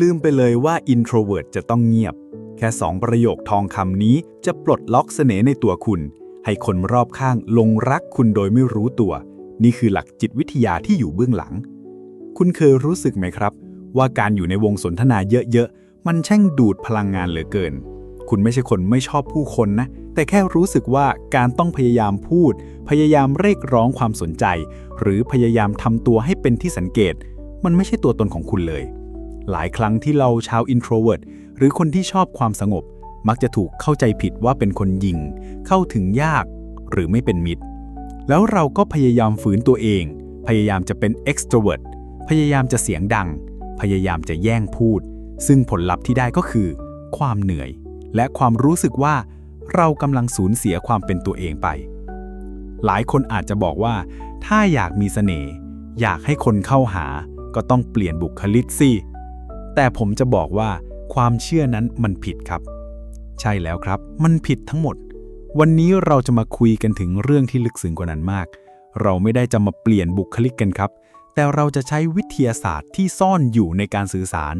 ลืมไปเลยว่า introvert จะต้องเงียบ แค่สองประโยคทองคำนี้จะปลดล็อกเสน่ห์ในตัวคุณ ให้คนรอบข้างลงรักคุณโดยไม่รู้ตัว นี่คือหลักจิตวิทยาที่อยู่เบื้องหลัง คุณเคยรู้สึกไหมครับ ว่าการอยู่ในวงสนทนาเยอะๆ มันแช่งดูดพลังงานเหลือเกิน คุณไม่ใช่คนไม่ชอบผู้คนนะ แต่แค่รู้สึกว่าการต้องพยายามพูด พยายามเรียกร้องความสนใจ หรือพยายามทำตัวให้เป็นที่สังเกต มันไม่ใช่ตัวตนของคุณเลย หลายครั้งที่เราชาว introvert หรือคนที่ชอบความสงบ มักจะถูกเข้าใจผิดว่าเป็นคนยิง เข้าถึงยาก หรือไม่เป็นมิตร แล้วเราก็พยายามฝืนตัวเอง พยายามจะเป็น extrovert พยายามจะเสียงดัง พยายามจะแย่งพูด ซึ่งผลลัพธ์ที่ได้ก็คือ ความเหนื่อย และความรู้สึกว่า เรากำลังสูญเสียความเป็นตัวเองไป หลายคนอาจจะบอกว่า ถ้าอยากมีเสน่ห์อยากให้คนเข้าหาก็ต้องเปลี่ยนบุคลิกสิ แต่ผมจะบอกว่าความเชื่อนั้นมันผิดครับ ใช่แล้วครับ มันผิดทั้งหมด วันนี้เราจะมาคุยกันถึงเรื่องที่ลึกซึ้งกว่านั้นมาก เราไม่ได้จะมาเปลี่ยนบุคลิกกันครับ แต่เราจะใช้วิทยาศาสตร์ที่ซ่อนอยู่ในการสื่อสาร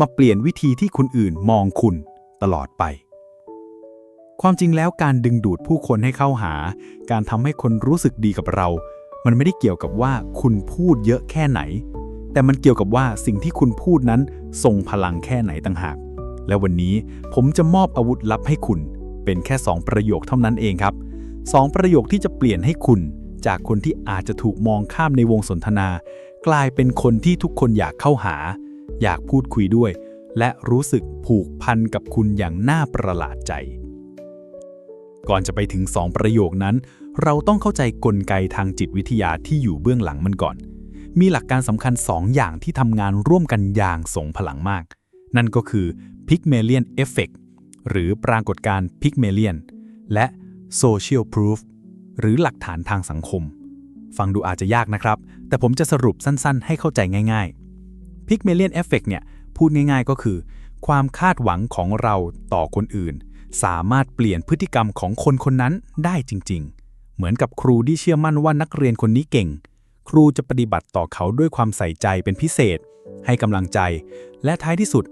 มาเปลี่ยนวิธีที่คนอื่นมองคุณตลอดไป ความจริงแล้วการดึงดูดผู้คนให้เข้าหา การทำให้คนรู้สึกดีกับเรา มันไม่ได้เกี่ยวกับว่าคุณพูดเยอะแค่ไหน แต่มันเกี่ยวกับว่าสิ่งที่คุณพูดนั้นทรงพลังแค่ไหนต่างหาก และวันนี้ผมจะมอบอาวุธลับให้คุณ เป็นแค่ 2 ประโยคเท่านั้นเองครับ2ประโยคที่จะเปลี่ยนให้คุณ จากคนที่อาจจะถูกมองข้ามในวงสนทนา กลายเป็นคนที่ทุกคนอยากเข้าหา อยากพูดคุยด้วย และรู้สึกผูกพันกับคุณอย่างน่าประหลาดใจ ก่อนจะไปถึง 2 ประโยคนั้น เราต้องเข้าใจกลไกทางจิตวิทยาที่อยู่เบื้องหลังมันก่อน มีหลักการสำคัญ 2 อย่างที่ทำงานร่วมกันอย่างส่งพลังมาก นั่นก็คือ Pygmalion Effect หรือปรากฏการณ์ Pygmalion และ Social Proof หรือหลักฐานทางสังคม ฟังดูอาจจะยากนะครับ แต่ผมจะสรุปสั้นๆ ให้เข้าใจง่ายๆ Pygmalion Effect เนี่ยพูดง่ายๆก็คือ ความคาดหวังของเราต่อคนอื่น สามารถเปลี่ยนพฤติกรรมของคนคนนั้นได้จริงๆ เหมือนกับครูที่เชื่อมั่นว่านักเรียนคนนี้เก่ง ครูจะปฏิบัติต่อเขาด้วยความใส่ใจเป็นพิเศษ ให้กำลังใจ และท้ายที่สุด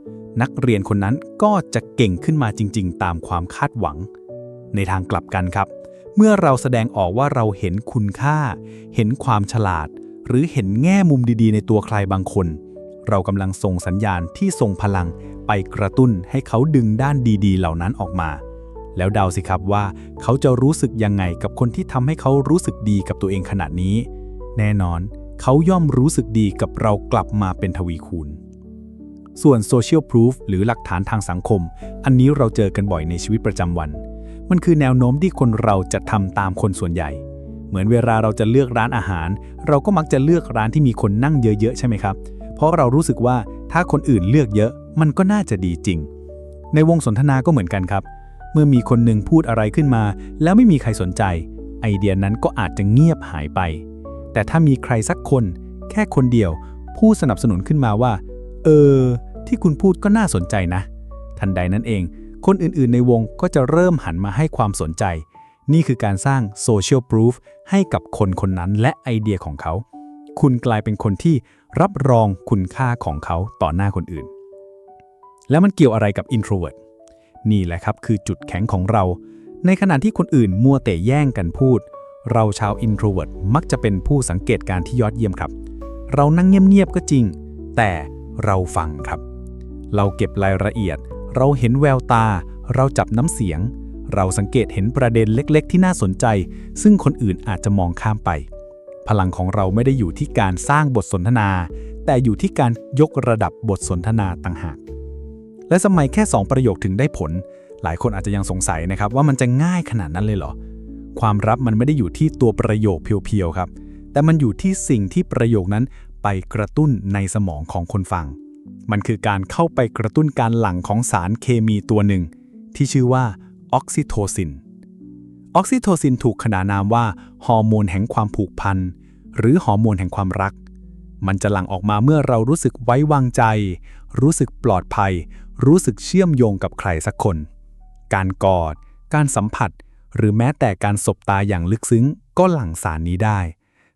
นักเรียนคนนั้นก็จะเก่งขึ้นมาจริง ๆ ตามความคาดหวัง ในทางกลับกันครับ เมื่อเราแสดงออกว่าเราเห็นคุณค่า เห็นความฉลาด หรือเห็นแง่มุมดีๆ ในตัวใครบางคน เรากำลังส่งสัญญาณที่ส่งพลังไปกระตุ้นให้เขาดึงด้านดีๆ เหล่านั้นออกมาแล้วเดาสิครับว่าเขาจะรู้สึกยังไงกับคนที่ทำให้เขารู้สึกดีกับตัวเองขนาดนี้ แน่นอนเขาย่อมรู้สึกดีกับเรากลับมาเป็นทวีคูณ ส่วน Social Proof หรือหลักฐานทางสังคม อันนี้เราเจอกันบ่อยในชีวิตประจำวัน มันคือแนวโน้มที่คนเราจะทำตามคนส่วนใหญ่ เหมือนเวลาเราจะเลือกร้านอาหาร เราก็มักจะเลือกร้านที่มีคนนั่งเยอะๆ ใช่ไหมครับ เพราะเรารู้สึกว่าถ้าคนอื่นเลือกเยอะ มันก็น่าจะดีจริง ในวงสนทนาก็เหมือนกันครับ เมื่อมีคนหนึ่งพูดอะไรขึ้นมา แล้วไม่มีใครสนใจ ไอเดียนั้นก็อาจจะเงียบหายไป แต่ถ้ามีใครสักคน แค่คนเดียวพูดสนับสนุนขึ้นมาว่า เออ ที่คุณพูดก็น่าสนใจนะ ทันใดนั้นเอง คนอื่นๆในวงก็จะเริ่มหันมาให้ความสนใจ นี่คือการสร้าง social proof ให้กับคนคนนั้นและไอเดียของเขา คุณกลายเป็นคนที่รับรองคุณค่าของเขาต่อหน้าคนอื่น แล้วมันเกี่ยวอะไรกับ introvert นี่แหละครับคือจุดแข็งของเรา ในขณะที่คนอื่นมัวแต่แย่งกันพูด เราชาว introvert มักจะเป็นผู้สังเกตการที่ยอดเยี่ยมครับ เรานั่งเงียบๆก็จริง แต่เราฟังครับ เราเก็บรายละเอียด เราเห็นแววตา เราจับน้ำเสียง เราสังเกตเห็นประเด็นเล็กๆ ที่น่าสนใจ ซึ่งคนอื่นอาจจะมองข้ามไป พลังของเราไม่ได้อยู่ที่การสร้างบทสนทนา แต่อยู่ที่การยกระดับบทสนทนาต่างหาก และสมัยแค่ 2 ประโยคถึงได้ผล หลายคนอาจจะยังสงสัยนะครับว่ามันจะง่ายขนาดนั้นเลยเหรอ ความลับมันไม่ได้อยู่ที่ตัวประโยคเพียวๆครับ แต่มันอยู่ที่สิ่งที่ประโยคนั้นไปกระตุ้นในสมองของคนฟัง มันคือการเข้าไปกระตุ้นการหลั่งของสารเคมีตัวหนึ่ง ที่ชื่อว่าออกซิโทซิน ออกซิโทซินถูกขนานนามว่าฮอร์โมนแห่งความผูกพัน หรือฮอร์โมนแห่งความรัก มันจะหลั่งออกมาเมื่อเรารู้สึกไว้วางใจ รู้สึกปลอดภัย รู้สึกเชื่อมโยงกับใครสักคน การกอด การสัมผัส หรือแม้แต่การสบตาอย่างลึกซึ้งก็หลั่งสารนี้ได้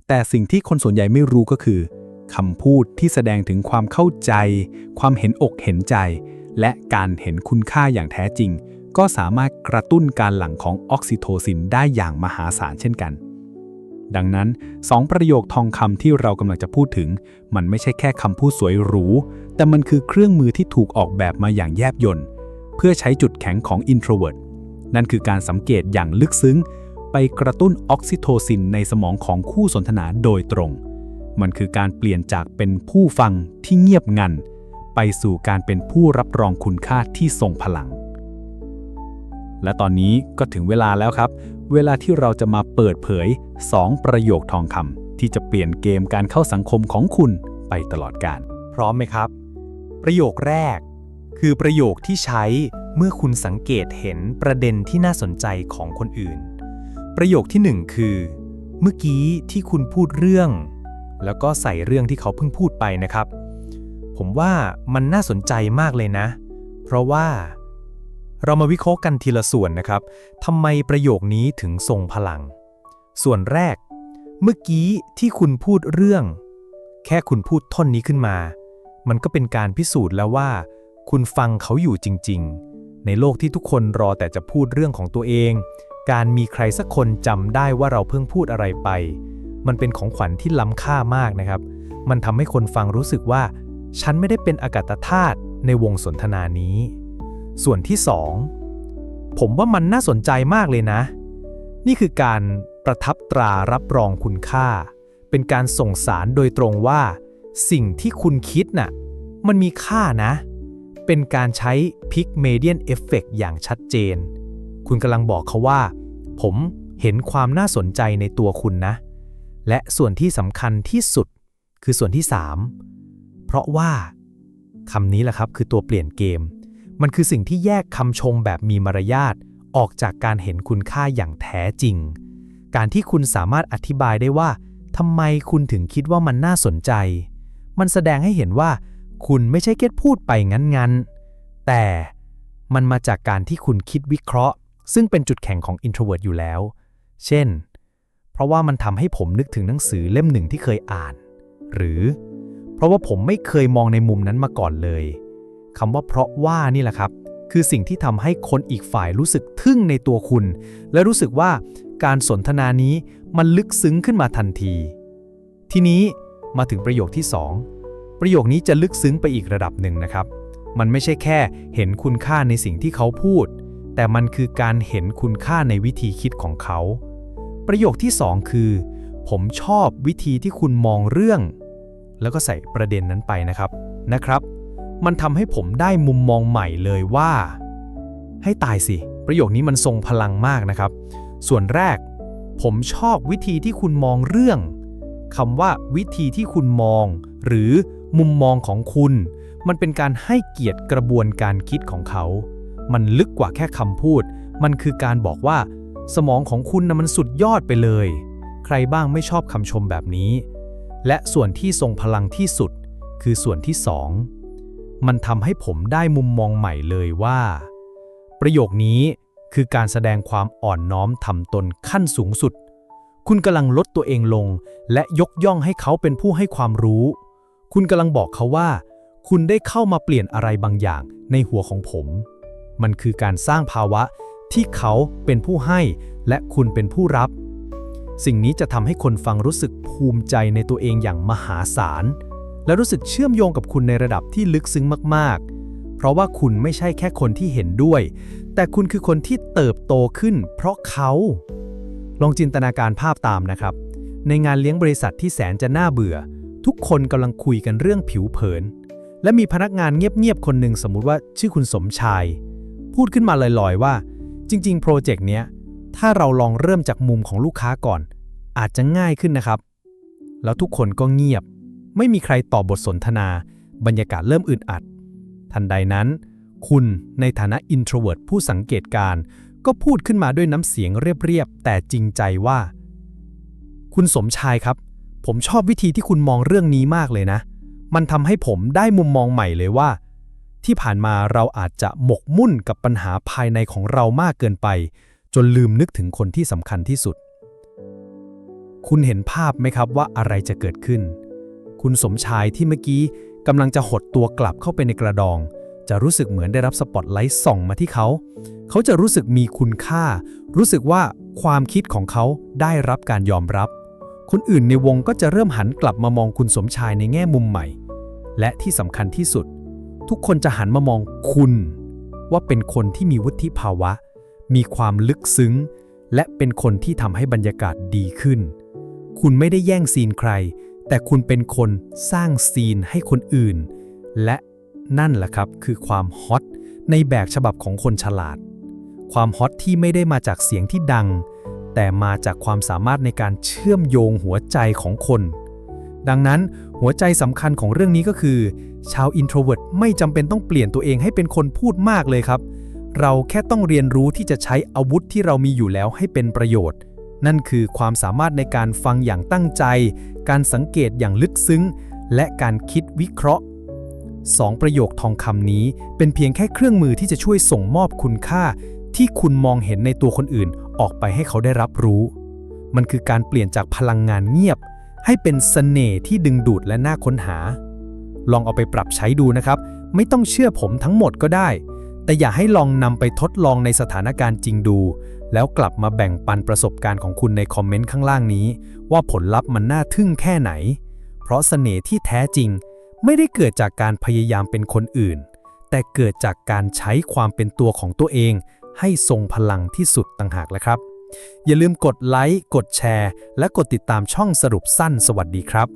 แต่สิ่งที่คนส่วนใหญ่ไม่รู้ก็คือคำพูดที่แสดงถึงความเข้าใจ ความเห็นอกเห็นใจ และการเห็นคุณค่าอย่างแท้จริง ก็สามารถกระตุ้นการหลั่งของออกซิโทซินได้อย่างมหาศาลเช่นกัน ดังนั้นสองประโยคทองคำที่เรากำลังจะพูดถึง มันไม่ใช่แค่คำพูดสวยหรู แต่มันคือเครื่องมือที่ถูกออกแบบมาอย่างแยบยลเพื่อใช้จุดแข็งของ introvert นั่นคือการสังเกตอย่างลึกซึ้ง ไปกระตุ้นออกซิโทซินในสมองของคู่สนทนาโดยตรง มันคือการเปลี่ยนจากเป็นผู้ฟังที่เงียบงัน ไปสู่การเป็นผู้รับรองคุณค่าที่ทรงพลัง และตอนนี้ก็ถึงเวลาแล้วครับ เวลาที่เราจะมาเปิดเผย 2 ประโยคทองคำที่จะเปลี่ยนเกมการเข้าสังคมของคุณไปตลอดกาลพร้อมไหมครับ ประโยคแรก คือประโยคที่ใช้เมื่อคุณสังเกตเห็นประเด็นที่น่าสนใจของคนอื่น ประโยคที่หนึ่งคือ เมื่อกี้ที่คุณพูดเรื่อง แล้วก็ใส่เรื่องที่เขาเพิ่งพูดไปนะครับ ผมว่ามันน่าสนใจมากเลยนะ เพราะว่า เรามาวิเคราะห์กันทีละส่วนนะครับทำไมประโยคนี้ถึงทรงพลัง ส่วนแรก เมื่อกี้ที่คุณพูดเรื่อง แค่คุณพูดท่อนนี้ขึ้นมา มันก็เป็นการพิสูจน์แล้วว่า คุณฟังเขาอยู่จริง ๆ ในโลกที่ทุกคนรอแต่จะพูดเรื่องของตัวเอง การมีใครสักคนจำได้ว่าเราเพิ่งพูดอะไรไป มันเป็นของขวัญที่ล้ำค่ามากนะครับ มันทำให้คนฟังรู้สึกว่า ฉันไม่ได้เป็นอากาศธาตุในวงสนทนานี้ ส่วนที่สองผมว่ามันน่าสนใจมากเลยนะ นี่คือการประทับตรารับรองคุณค่า เป็นการส่งสารโดยตรงว่า สิ่งที่คุณคิดน่ะ มันมีค่านะ เป็นการใช้ Pygmalion Effect อย่างชัดเจน คุณกำลังบอกเขาว่า ผมเห็นความน่าสนใจในตัวคุณนะ และส่วนที่สำคัญที่สุดคือส่วนที่ 3 เพราะว่าคำนี้แหละครับคือตัวเปลี่ยนเกม มันคือสิ่งที่แยกคำชมแบบมีมารยาทออกจากการเห็นคุณค่าอย่างแท้จริง การที่คุณสามารถอธิบายได้ว่าทำไมคุณถึงคิดว่ามันน่าสนใจ มันแสดงให้เห็นว่า คุณไม่ใช่แค่พูดไปงั้นๆ แต่มันมาจากการที่คุณคิดวิเคราะห์ ซึ่งเป็นจุดแข็งของ introvert อยู่แล้ว เช่น เพราะว่ามันทำให้ผมนึกถึงหนังสือเล่มหนึ่งที่เคยอ่าน หรือ เพราะว่าผมไม่เคยมองในมุมนั้นมาก่อนเลยคำว่าเพราะว่านี่แหละครับ คือสิ่งที่ทำให้คนอีกฝ่ายรู้สึกทึ่งในตัวคุณ และรู้สึกว่าการสนทนานี้มันลึกซึ้งขึ้นมาทันที ทีนี้มาถึงประโยคที่ 2 ประโยคนี้จะลึกซึ้งไปอีกระดับหนึ่งนะครับ มันไม่ใช่แค่เห็นคุณค่าในสิ่งที่เขาพูด แต่มันคือการเห็นคุณค่าในวิธีคิดของเขา ประโยคที่ 2 คือ ผมชอบวิธีที่คุณมองเรื่อง แล้วก็ใส่ประเด็นนั้นไปนะครับนะครับ มันทำให้ผมได้มุมมองใหม่เลยว่า ให้ตายสิ ประโยคนี้มันทรงพลังมากนะครับ ส่วนแรก ผมชอบวิธีที่คุณมองเรื่องคำว่าวิธีที่คุณมอง หรือ มุมมองของคุณ มันเป็นการให้เกียรติกระบวนการคิดของเขา มันลึกกว่าแค่คำพูด มันคือการบอกว่า สมองของคุณนะมันสุดยอดไปเลย ใครบ้างไม่ชอบคำชมแบบนี้ และส่วนที่ทรงพลังที่สุด คือส่วนที่สองมันทำให้ผมได้มุมมองใหม่เลยว่า ประโยคนี้คือการแสดงความอ่อนน้อมถ่อมตนขั้นสูงสุด คุณกำลังลดตัวเองลง และยกย่องให้เขาเป็นผู้ให้ความรู้ คุณกำลังบอกเขาว่า คุณได้เข้ามาเปลี่ยนอะไรบางอย่างในหัวของผม มันคือการสร้างภาวะที่เขาเป็นผู้ให้และคุณเป็นผู้รับ สิ่งนี้จะทำให้คนฟังรู้สึกภูมิใจในตัวเองอย่างมหาศาล และรู้สึกเชื่อมโยงกับคุณในระดับที่ลึกซึ้งมาก ๆ เพราะว่าคุณไม่ใช่แค่คนที่เห็นด้วย แต่คุณคือคนที่เติบโตขึ้น เพราะเขา ลองจินตนาการภาพตามนะครับ ในงานเลี้ยงบริษัทที่แสนจะน่าเบื่อ ทุกคนกำลังคุยกันเรื่องผิวเผิน และมีพนักงานเงียบๆคนหนึ่งสมมุติว่าชื่อคุณสมชาย พูดขึ้นมาลอยๆว่า จริง ๆ โปรเจกต์เนี้ยถ้าเราลองเริ่มจากมุมของลูกค้าก่อน อาจจะง่ายขึ้นนะครับ แล้วทุกคนก็เงียบ ไม่มีใครตอบบทสนทนา บรรยากาศเริ่มอึดอัด ทันใดนั้น คุณในฐานะ introvert ผู้สังเกตการก็พูดขึ้นมาด้วยน้ำเสียงเรียบๆแต่จริงใจว่า คุณสมชายครับ ผมชอบวิธีที่คุณมองเรื่องนี้มากเลยนะ มันทำให้ผมได้มุมมองใหม่เลยว่า ที่ผ่านมาเราอาจจะหมกมุ่นกับปัญหาภายในของเรามากเกินไป จนลืมนึกถึงคนที่สำคัญที่สุด คุณเห็นภาพไหมครับว่าอะไรจะเกิดขึ้น คุณสมชายที่เมื่อกี้กำลังจะหดตัวกลับเข้าไปในกระดอง จะรู้สึกเหมือนได้รับสปอตไลท์ส่องมาที่เขา เขาจะรู้สึกมีคุณค่า รู้สึกว่าความคิดของเขาได้รับการยอมรับ คนอื่นในวงก็จะเริ่มหันกลับมามองคุณสมชายในแง่มุมใหม่ และที่สำคัญที่สุด ทุกคนจะหันมามองคุณ ว่าเป็นคนที่มีวุฒิภาวะ มีความลึกซึ้ง และเป็นคนที่ทำให้บรรยากาศดีขึ้น คุณไม่ได้แย่งซีนใคร แต่คุณเป็นคนสร้างซีนให้คนอื่น และนั่นแหละครับคือความฮอตในแบบฉบับของคนฉลาด ความฮอตที่ไม่ได้มาจากเสียงที่ดัง แต่มาจากความสามารถในการเชื่อมโยงหัวใจของคน ดังนั้นหัวใจสำคัญของเรื่องนี้ก็คือ ชาว introvert ไม่จำเป็นต้องเปลี่ยนตัวเองให้เป็นคนพูดมากเลยครับ เราแค่ต้องเรียนรู้ที่จะใช้อาวุธที่เรามีอยู่แล้วให้เป็นประโยชน์ นั่นคือความสามารถในการฟังอย่างตั้งใจ การสังเกตอย่างลึกซึ้ง และการคิดวิเคราะห์สองประโยคทองคำนี้เป็นเพียงแค่เครื่องมือที่จะช่วยส่งมอบคุณค่า ที่คุณมองเห็นในตัวคนอื่น ออกไปให้เขาได้รับรู้ มันคือการเปลี่ยนจากพลังงานเงียบ ให้เป็นเสน่ห์ที่ดึงดูดและน่าค้นหา ลองเอาไปปรับใช้ดูนะครับ ไม่ต้องเชื่อผมทั้งหมดก็ได้ แต่อย่าให้ลองนำไปทดลองในสถานการณ์จริงดู แล้วกลับมาแบ่งปันประสบการณ์ของคุณในคอมเมนต์ข้างล่างนี้ ว่าผลลัพธ์มันน่าทึ่งแค่ไหน เพราะเสน่ห์ที่แท้จริง ไม่ได้เกิดจากการพยายามเป็นคนอื่น แต่เกิดจากการใช้ความเป็นตัวของตัวเอง ให้ทรงพลังที่สุดต่างหากแหละครับ อย่าลืมกดไลค์ กดแชร์ และกดติดตามช่องสรุปสั้นสวัสดีครับ